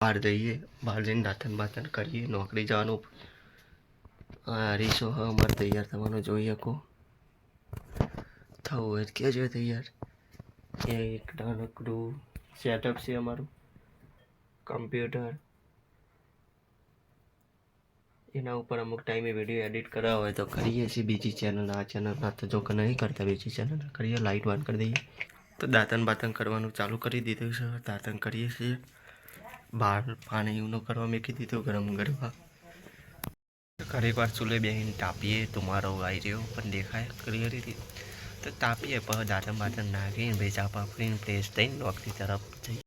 બહાર જઈએ, બહાર જઈને દાંતન બાતન કરીએ, નોકરી જવાનું હરીશો હ અમારે તૈયાર થવાનું જોઈ શકો થવું હોય કે જોઈએ તૈયાર. એક નાનકડું સેટઅપ છે અમારું. કમ્પ્યુટર એના ઉપર અમુક ટાઈમે વીડિયો એડિટ કરાવવા હોય તો કરીએ છીએ બીજી ચેનલ આ ચેનલના તો જો કે નહીં કરતા, બીજી ચેનલ કરીએ લાઇટ બંધ કરી દઈએ. તો દાંતન બાતન કરવાનું ચાલુ કરી દીધું છે દાંતન કરીએ છીએ. બહાર પાણી ઊનું કરવા મૂકી તો ગરમ કરવા. ઘરે વાર ચૂલે બેહીને તાપીએ તો મારો આવી રહ્યો, પણ દેખાય ક્લિયરિટી તો તાપીએ પણ દાંતન બાતન નાખીને ભેજા પાપડીને ફ્રેશ થઈને નોકરી તરફ જઈએ.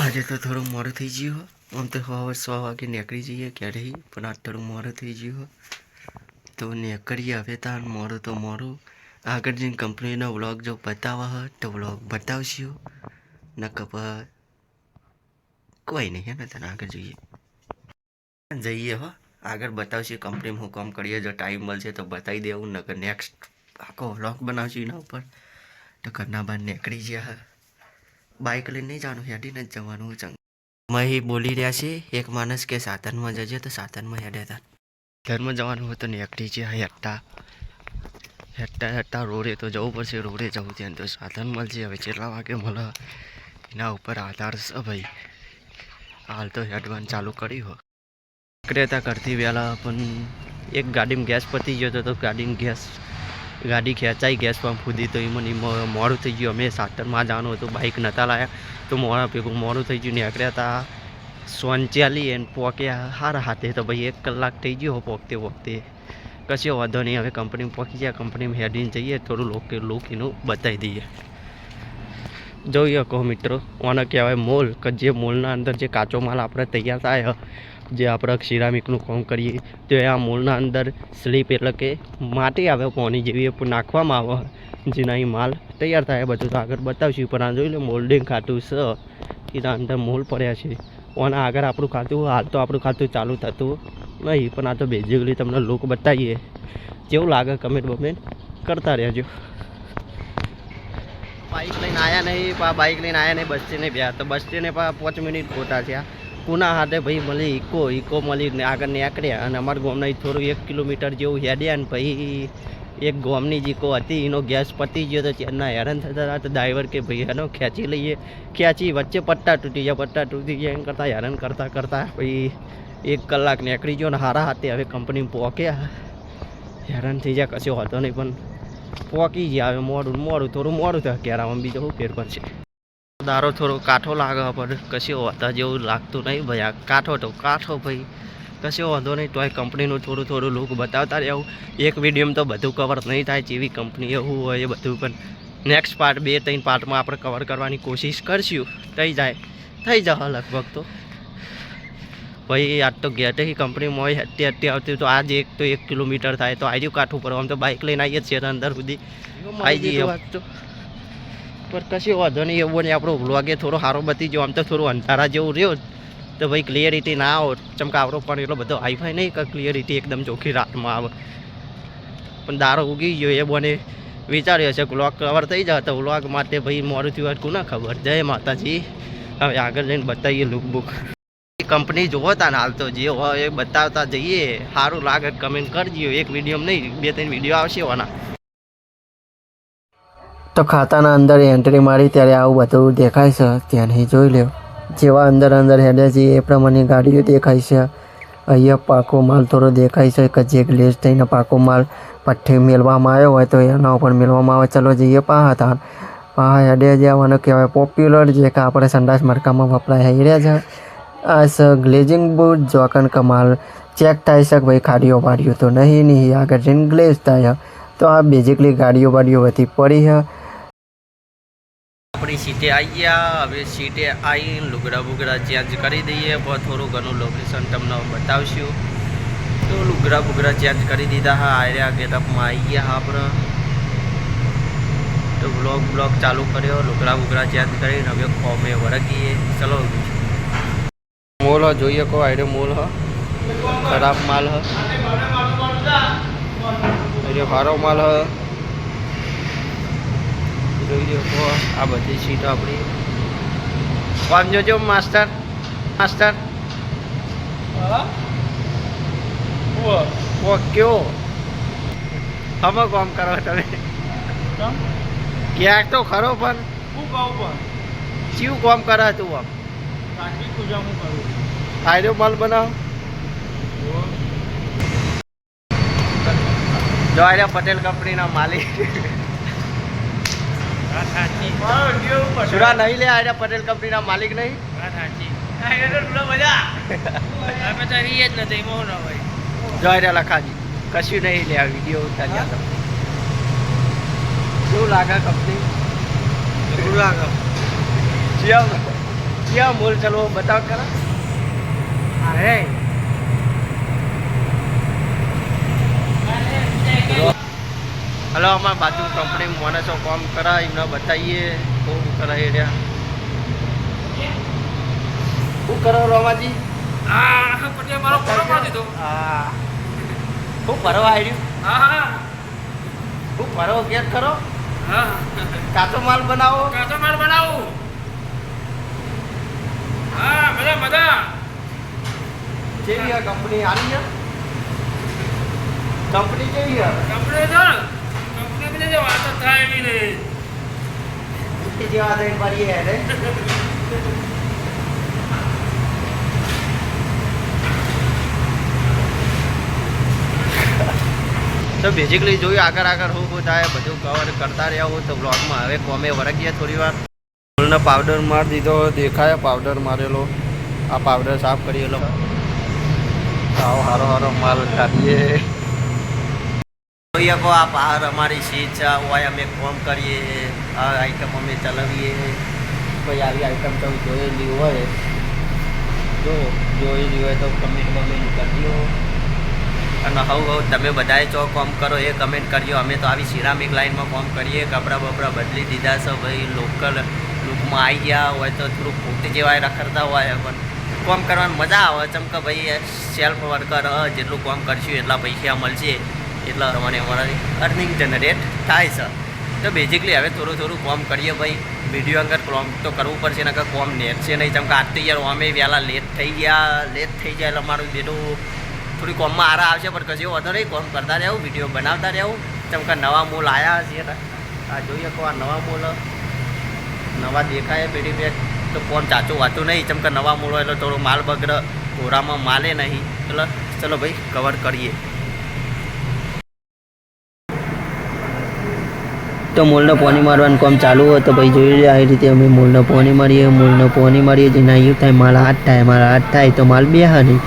આજે તો થોડું મોડું થઈ ગયું આમ તો હવે સો વાગે નીકળી જઈએ ક્યારેય, પણ આજ થોડું મોડું થઈ ગયું તો નીકળીએ હવે તાર મોડું તો મોડું. આગળ જઈને કંપનીનો વ્લોગ જો બતાવવા હોય તો વ્લોગ બતાવશું પર કોઈ નહીં, હે ને? તને આગળ જઈએ. જઈએ હો. આગળ બતાવશે કંપનીમાં હું કામ કરીએ, જો ટાઈમ મળશે તો બતાવી દેવું, નકર નેક્સ્ટ આખો વ્લોગ બનાવશું એના ઉપર. તો ઘરના બહાર નીકળી ગયા બાઇક લઈને નહીં જવાનું હેડીને જ જવાનું ચંગ મહી બોલી રહ્યા છે, એક માણસ કે સાધનમાં જજે તો સાધનમાં હેડે હતા ધર્મ જવાનું હોય તો નીકળી છે હેઠતા હેઠતા હેઠતા રોડે તો જવું પડશે, રોડે જવું ત્યાં તો સાધન મળશે. હવે કેટલા વાગે મળે? એના ઉપર આધાર છે ભાઈ. હાલ તો હેડવાન ચાલુ કર્યું હોય ક્રેતા કરતી વહેલા, પણ એક ગાડીમાં ગેસ પતી ગયો હતો, તો ગાડીમાં ગેસ, ગાડી ખેંચાઈ ગેસ પંપ સુધી તો એમાં મોડું થઈ ગયું. અમે સાતરમાં જવાનું હતું બાઇક નહોતા લાયા, તો મોડા ભેગું મોડું થઈ ગયું. નીકળ્યા હતા સોનચાલી એને પોક્યા હારા હાથે, તો ભાઈ એક કલાક થઈ ગયો પોકતે પોકતે. કશો વાંધો નહીં, હવે કંપનીમાં પહોંચી જાય કંપનીમાં હેડીને જઈએ, થોડું લોક લુક બતાવી દઈએ. જોઈએ કહો મિત્રો, ઓને કહેવાય મોલ, કે જે મોલના અંદર જે કાચો માલ આપણે તૈયાર થાય જે આપણે સિરામિકનું કામ કરીએ, તો એ આ મોલના અંદર સ્લીપ એટલે કે માટી આવે કોની જેવી નાખવામાં આવે જેના અહીં માલ તૈયાર થાય બધું તો આગળ બતાવશું, પણ આ જોઈ લો, મોલ્ડિંગ ખાતું છે એના અંદર મોલ પડ્યા છે, ઓના આગળ આપણું ખાતું, હાલ તો આપણું ખાતું ચાલુ થતું નહીં, પણ આ તો બેઝિકલી તમને લુક બતાવીએ જેવું લાગે કમેન્ટ બમેન્ટ કરતા રહેજો. બાઇક લઈને આવ્યા નહીં, પા બાઇક લઈને આવ્યા નહીં, બસ સ્ટેન્ડે ગયા તો બસ સ્ટેન્ડે પા પાંચ મિનિટ ખોટા થયા. પુના હાથે ભાઈ મળી ઇકો ઇકો મળી ને આગળ નીકળ્યા. અને અમારા ગામના થોડું એક કિલોમીટર જેવું હેડ્યા ને પછી એક ગામની જીકો હતી. એનો ગેસ પતી ગયો તો એના હેરાન થતા હતા. તો ડ્રાઈવર કે ભાઈ એનો ખેંચી લઈએ. ખેંચી વચ્ચે પટ્ટા તૂટી ગયા, પટ્ટા તૂટી ગયા. એમ કરતાં હેરાન કરતાં કરતાં પછી એક કલાક નીકળી ગયો ને હારા હાથે હવે કંપની પહોંચ્યા. હેરાન થઈ ગયા, કશો હતો નહીં. પણ પોકી ગયા હવે મોડું મોડું થોડું, મોડું થાય કેરામાં બીજો શું ફેરફાર છે દારો થોડો કાંઠો લાગે પણ કશો વાતા જેવું લાગતું નહીં ભાઈ, આ કાંઠો તો કાંઠો ભાઈ. કશો વાંધો નહીં, તોય કંપનીનું થોડું થોડું લુક બતાવતા રહેવું. એક વિડીયોમાં તો બધું કવર નહીં થાય જેવી કંપની એવું હોય એ બધું, પણ નેક્સ્ટ પાર્ટ બે, ત્રણ પાર્ટમાં આપણે કવર કરવાની કોશિશ કરશું. થઈ જાય. થઈ જશે લગભગ તો. ભાઈ આજ તો ગેટે કંપનીમાં હોય હટ્ટી હટ્ટી આવતી તો આજ એક તો એક કિલોમીટર થાય તો આજુ કાઠું પર આમ તો બાઇક લઈને આવીએ છીએ અંદર સુધી. આવી જઈએ. પણ કશી વાંધો નહીં એવું નહીં આપણો વ્લોગે થોડો સારો બતી ગયો. આમ તો થોડું અંધારા જેવું રહ્યો તો ભાઈ ક્લિયરિટી ના આવો. ચમકાવડો પણ એટલો બધો હાઈફાઈ નહીં કે ક્લિયરિટી એકદમ ચોખ્ખી રાતમાં આવે. પણ દારો ઉગી ગયો એ બને વિચાર્યો છે વ્લોગ કવર થઈ જાય તો વ્લોગ માટે ભાઈ મોડું થયું કોને કોના ખબર? જય માતાજી. હવે આગળ જઈને બતાવીએ લુક બુક કંપની જોવો તા ને હાલ તો જે હોય એ બતાવતા જઈએ. સારું લાગે કમેન્ટ કરજો. એક વીડિયો નહીં, બે ત્રણ વીડિયો આવશે ઓના. તો ખાતાના અંદર એન્ટ્રી મારી ત્યારે આવું બધું દેખાય છે. ત્યાંથી જોઈ લ્યો. જેવા અંદર અંદર હેડે છે, એ પ્રમાણે ગાડીઓ દેખાય છે. અહીંયા પાકો માલ થોડો દેખાય છે કે જે ગ્લેસ થઈને પાકો માલ પઠ્ઠી મેળવામાં આવ્યો હોય તો એના ઉપર મેળવામાં આવે. ચલો જઈએ પાહા હતા પાહા હેડે જવાનું કહેવાય. પોપ્યુલર જે કે આપણે સંડાસ મરકામાં વપરાય રહ્યા છે આ સ ગ્લેઝિંગ બુટ જોકન કમાલ ચેક થાય શક ભાઈ ખાડીઓ વાડીઓ તો નહીં નહીં. આગળ જઈને ગ્લેઝ થાય. તો આ બેઝિકલી ગાડીઓ વાડીઓ બધી પડી હ. આપણી સીટે આવી ગયા. હવે સીટે આવીને લુગડા બુગડા ચેન્જ કરી દઈએ. થોડું ઘણું લોકેશન તમને બતાવશું. તો લુગડા બુગડા ચેન્જ કરી દીધા હા. આર્યા ગેટઅપમાં આવી ગયા આપણે. તો બ્લોગ બ્લોગ ચાલુ કર્યો. લુગડા બુગડા ચેન્જ કરીને હવે કોમે વળગીએ. ચલો મોલ હ જોઈએ કહો આઈડે મોલ હ. ખરાબ માલ હ. સારો માલ હ. જોઈએ કહો આ બધી સીટ આપણી. આમ જોજો માસ્ટર માસ્ટર ઓ કયો? હમો કોમ કરો તમે? ક્યાંક તો ખરો પણ. શું કોમ કરે તું આમ. કાકી પૂજા હું કરું. ફાયદો માલ બનાવ. જો આર્યા પટેલ કંપનીના માલિક. કેવું સુરા નહીં લે આર્યા પટેલ કંપનીના માલિક નહીં? વાત સાચી. આ એને પેલો મજા અમે તો રહીએ જ આર્યા લખાજી કશું નહીં લે આ વીડિયો ઉતાર્યા તમે શું લાગે કંપની? શું લાગે? જ્યાં मोल चलो बताओ करा अरे હલો અમારા બાજુ કંપની માણસો કામ કરાય એમને બતાવીએ શું કરાય રહ્યા શું કરો રોમાજી શું ફરવા આવ્યું શું ફરો ગેટ કરો હા. કાચો માલ બનાવો? કાચો માલ બનાવું. હા મજા મજા. કેવી આ કંપની આવી છે કંપની કેવી છે કંપની જે વાત થાય એવી નહીં. જેવા દઈ મારી હે તો બેઝિકલી જોયું આગળ આગળ હું થાય બધું કવર કરતા રહ્યા હું તો બ્લોગમાં હવે કોમે વળગીએ થોડી વાર. ફૂલનો પાવડર મારી દીધો, દેખાય પાવડર મારેલો. આ પાવડર સાફ કરીએલો આવો, હારો હારો, માલ કાઢીએ જોઈએ કો આ બહાર અમારી સીટ હોય અમે ફોર્મ કરીએ, આ આઈટમ અમે ચલાવીએ. કોઈ આવી આઈટમ તમે જોયેલી હોય. જો જોયેલી હોય તો કમેન્ટ કમેન્ટ કરજો અને હવ હવ તમે બધાએ ચો કોમ કરો, એ કમેન્ટ કરજો. અમે તો આવી સિરામિક લાઈનમાં કોમ કરીએ, કપડાં બપડા બદલી દીધા છે ભાઈ લોકલ લુકમાં આવી ગયા હોય તો થોડુંક ફૂટી જેવા રખડતા હોય, પણ કોમ કરવાની મજા આવે. ચમ કે ભાઈ સેલ્ફ વર્કર જેટલું કોમ કરશું એટલા પૈસા મળશે. એટલા મને અમારાથી અર્નિંગ જનરેટ થાય છે. તો બેઝિકલી હવે થોડું થોડું કોમ કરીએ ભાઈ. વીડિયો અંગર કોમ તો કરવું પડશે, નકર કોમ નેટ છે નહીં. ચમ કે આજ તો યાર અમે વહેલા લેટ થઈ ગયા. લેટ થઈ જાય એટલે અમારું બેટું થોડી કોમમાં આરા આવશે, પણ કશું વધુ નહીં. કોમ કરતા રહેવું વીડિયો બનાવતા રહેવું. ચમ કે નવા મોલ આવ્યા છે આ જોઈએ કહો આ નવા મૂલ નવા દેખાય પેઢી બેગ તો કોણ ચાચું વાતું નહીં. ચમ કે નવા મૂળો એટલે થોડો માલ બગડ ઘોરામાં માલે નહીં. એટલે ચલો ભાઈ કવર કરીએ. તો મૂળને પોની મારવાનું કામ ચાલુ હોય તો ભાઈ જોઈ લે, આ રીતે અમે મૂળને પોની મારીએ, મૂળને પોની મારીએ. જેના એવું થાય, માલ હાથ થાય મારા હાથ થાય, તો માલ બે નહીં.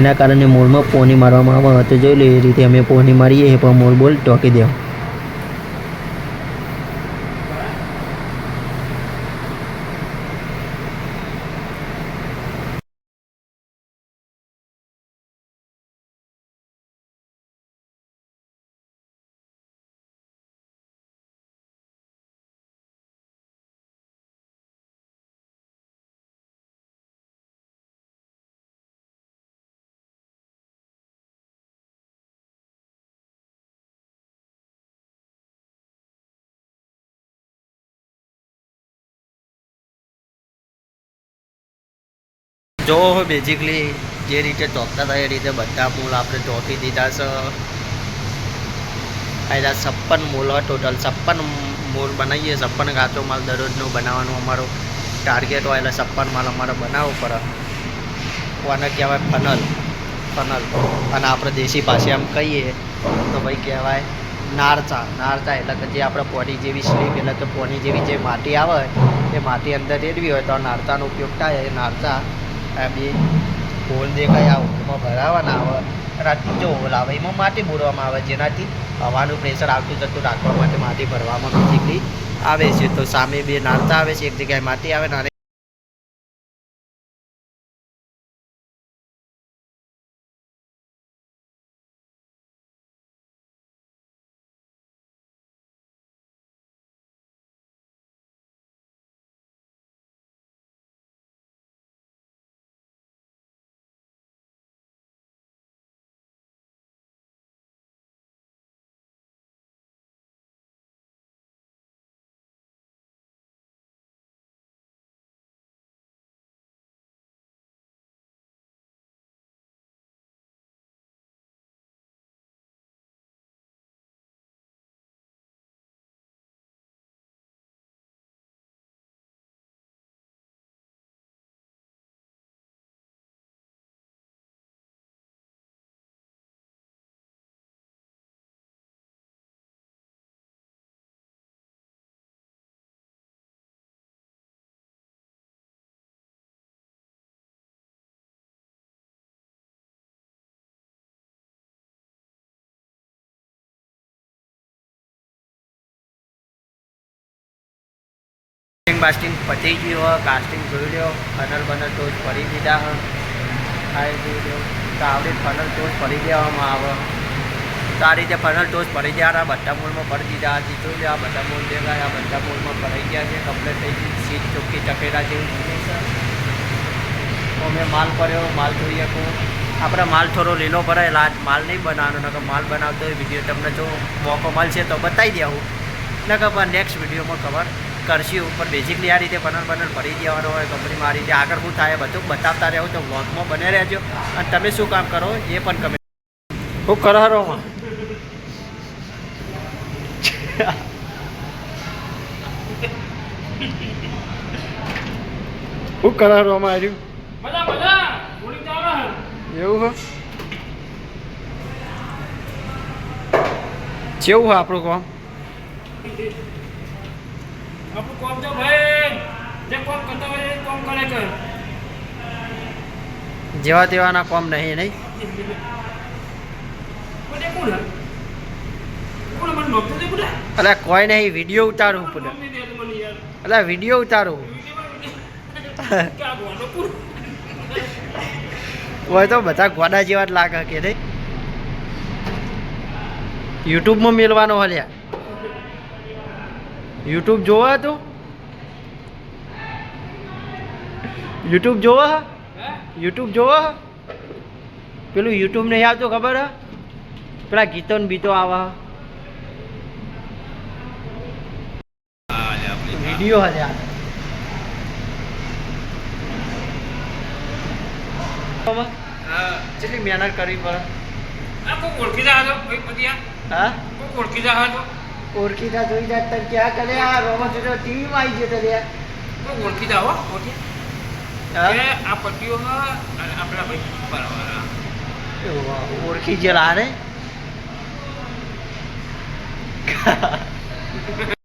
એના કારણે મૂળમાં પોની મારવામાં આવે. તો જોઈ લે, એ રીતે અમે પોની મારીએ પણ મૂળ બોલ, ટોકી દેવા. જો બેઝિકલી જે રીતે ચોકતા હતા એ રીતે બધા મૂલ આપણે ચોકી દીધા છે. આયલા છપ્પન મૂલ ટોટલ છપ્પન મૂલ બનાવીએ, છપ્પન કાચો માલ દરરોજનો બનાવવાનો અમારો ટાર્ગેટ હોય એટલે છપ્પન માલ અમારે બનાવવો પડે. કોને કહેવાય ફનલ ફનલ અને આપણે દેશી પાસે એમ કહીએ તો ભાઈ કહેવાય નારચા. નારચા એટલે કે જે આપણે પોની જેવી સ્લીપ એટલે કે પોની જેવી જે માટી આવે એ માટી અંદર રેડવી હોય તો નારચાનો ઉપયોગ થાય. એ નારચા આ બે હોલ દેખાય આ હોલમાં ભરાવાના આવે. અને આ ત્રીજો હોલ આવે એમાં માટી બોરવામાં આવે. જેનાથી હવાનું પ્રેશર આવતું જતું રાખવા માટે માટી ભરવામાં બેઝિકલી આવે છે. તો સામે બે નારતા આવે છે. એક જગ્યાએ માટી આવે ને કાસ્ટિંગ બાસ્ટિંગ પતી ગયું હોય કાસ્ટિંગ જોઈ લો ફનલ બનલ ટોચ ફરી દીધા હોય. આ જોઈ લો તો આવડી ફનલ ટોચ ફરી દેવામાં આવે. તો આ રીતે ફનલ ટોચ ફરી ગયા બધા મૂળમાં ફરી દીધા આ જોઈ લો આ બધા મૂળ દેખાય, આ બધા મૂળમાં ફરી ગયા છે કમ્પ્લેટ થઈ ગઈ સીટ ચોખ્ખી ચપેરા જેવું તો મેં માલ કર્યો, માલ જોઈ શકો આપણે માલ થોડો લીલો ભરાયેલા, આજ માલ નહીં બનાવવાનો, નકર માલ બનાવતો હોય વીડિયો તમને જો મોકો મળશે તો બતાવી દેવું નકર નેક્સ્ટ વિડીયોમાં ખબર કરશું પણ બેઝિકલી આ રીતે પનર બનર ભરી દેવાનો હોય કંપનીમાં આ રીતે આગળ શું થાય બધું બતાવતા રહેવું તો વ્લોગમાં બને રહેજો. અને તમે શું કામ કરો એ પણ કમે હું કરારો હું આવ્યું તો આવે એવું હો? કેવું હોય આપણું કામ. આપણું કોમ તો ભાઈ જે કોમ કરતા હોય એ કોમ કરે છે જેવા તેવાના કામ નહીં નહીં? એટલે કોઈ નહીં વીડિયો ઉતારવું પુનઃ એટલે વીડિયો ઉતારું. હોય તો બધા ગોડા જેવા જ લાગે કે નહીં? યુટ્યુબમાં મેળવાનો હલ્યા યુટ્યુબ જોવા તું? યુટ્યુબ જોવા હે? યુટ્યુબ જોવા પેલું યુટ્યુબ નહીં આવતું ખબર હે? પેલા ગીતો ને બીતો આવા વીડિયો હશે આ. કેટલી મહેનત કરવી પડે? ઓળખી આ. હા? ઓળખીતા હતો ઓળખીતા જોઈ જાય તને ક્યાં કરે આ રોમા જોડે ટીવીમાં આવી ગયો તને. ઓળખીતા હો? ઓળખી? આ પટ્ટીઓમાં આપણા ભાઈ બરાબર ઓળખી ગયેલા ને?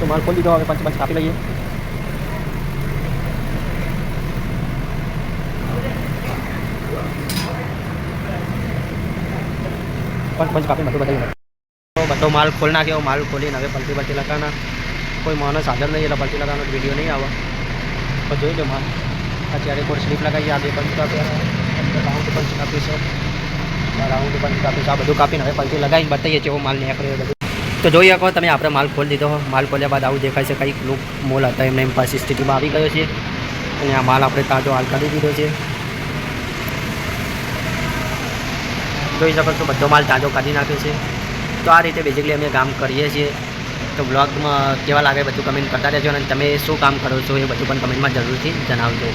તો માલ ખોલી દો હવે પાંચ પાંચ કાપી લઈએ પંચ પંચ કાપી બધું બતાવી બધો માલ ખોલી નાખ્યો માલ ખોલીને હવે પલટી પલટી લગાવવાના કોઈ માણસ હાજર નહીં એટલે પલટી લગાવવાનો વીડિયો નહીં આવે તો જોઈ લો માલ અત્યારે કોઈ સ્લીપ લગાવીએ આજે પંચ કાપ્યા રાઉન્ડ પંચ કાપીશું રાઉન્ડ પંચ કાપીશું આ બધું કાપીને હવે પલટી લગાવીને બતાવીએ છીએ માલ નીકળ્યો બધું તો જોઈ શકો તમે, આપણે માલ ખોલી દીધો. માલ ખોલ્યા બાદ આવું દેખાય છે કંઈક લુક મોલ હતા, એમને એમ પાસે સ્થિતિમાં આવી ગયો છે. અને આ માલ આપણે તાજો હાલ કરી દીધો છે. જોઈ શકો છો, બધો માલ તાજો કાઢી નાખ્યો છે. તો આ રીતે બેઝિકલી અમે કામ કરીએ છીએ. તો બ્લોગમાં કેવા લાગે બધું કમેન્ટ કરતા રહેજો અને તમે શું કામ કરો છો એ બધું પણ કમેન્ટમાં જરૂરથી જણાવજો.